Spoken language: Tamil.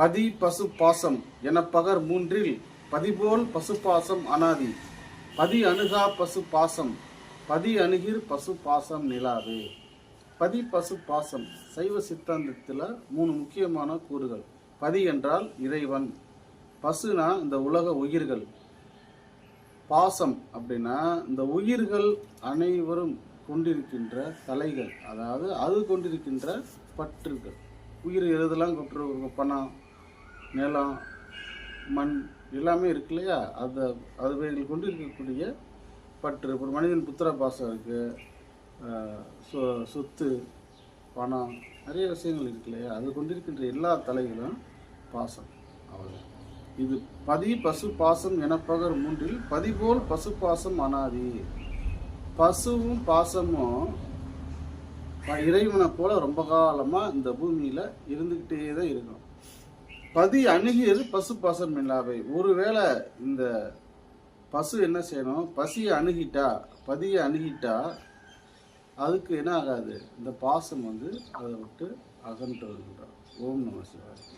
பதி பசு பாசம் என பகர் மூன்றில் பதிபோல் பசு பாசம் அனாதி. பதி அணுகா பசு பாசம் பதி அணுகிர் பசு பாசம் நிலாது. பதி பசு பாசம் சைவ சித்தாந்தத்தில் மூணு முக்கியமான கூறுகள். பதி என்றால் இறைவன். பசுனா இந்த உலக உயிர்கள். பாசம் அப்படின்னா இந்த உயிர்கள் அனைவரும் கொண்டிருக்கின்ற தலைகள். அதாவது அது கொண்டிருக்கின்ற பற்றுகள். உயிர் எதெல்லாம் கொண்டு பணம் நிலம் மண் எல்லாமே இருக்கு இல்லையா? அதை அதுவைகள் கொண்டு இருக்கக்கூடிய பற்று. இப்போ மனிதன் புத்திர பாசம் இருக்குது சொ சொத்து பணம் நிறைய விஷயங்கள் இருக்கு இல்லையா? அது கொண்டிருக்கின்ற எல்லா தலைகளும் பாசம். அவ்வளோ இது பதி பசு பாசம் எனப்பகர் மூன்றில் பதிபோல் பசு பாசம் அனாதி. பசுவும் பாசமும் ப- இறைவனை போல ரொம்ப காலமாக இந்த பூமியில் இருந்துக்கிட்டே தான் இருக்கும் பதி அணுகியது பசு பாசம் இல்லாவை ஒருவேளை இந்த பசு என்ன செய்யணும்? பசியை அணுகிட்டா பதியை அணுகிட்டா அதுக்கு என்ன ஆகாது? இந்த பாசம் வந்து அதை விட்டு அகன்று வருகின்றார். ஓம் நம சிவாய்.